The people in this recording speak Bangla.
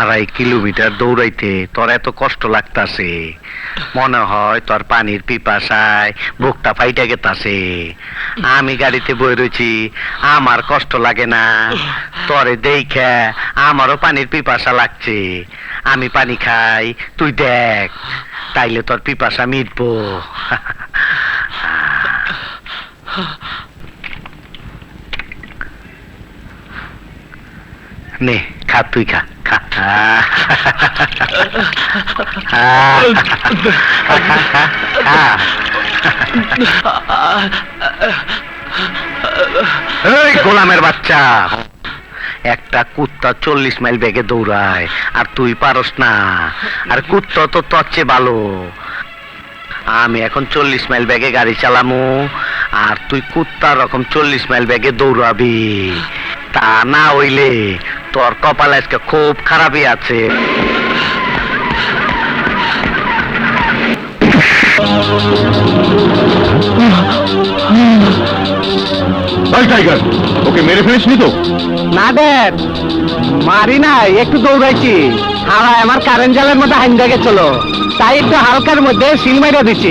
আড়াই কিলোমিটার দৌড়াইতে তোর এত কষ্ট লাগতাছে। মনে হয় তোর পানির পিপাসায় বুকটা ফাইটা গেতাছে। আমি গাড়িতে বই রয়েছি আমার কষ্ট লাগে না। তোরে দেখে আমারও পানির পিপাসা লাগছে। আমি পানি খাই, তুই দেখ, তাইলে তোর পিপাসা মিটবো। নে, খা, তুই খা। এই গোলামের বাচ্চা। একটা কুত্তা চল্লিশ মাইল বেগে দৌড়ায়, আর তুই পারস না। আর কুত্তা তো তোর চেয়ে ভালো। আমি এখন চল্লিশ মাইল ব্যাগে গাড়ি চালামু, আর তুই কুত্তার রকম চল্লিশ মাইল ব্যাগে দৌড়াবি। তা না হইলে তোর কপাল আজকে খুব খারাপই আছে। টাইগার ওকে মেরে ফেলিসনি তো? না দেব মারি নাই একটু দৌড়াইছি হাওয়ায় আমার কারেন্ট জালের মধ্যে হাইন্দা গেছিল। তাই একটু হালকার মধ্যে সিল মাইরা দিছি।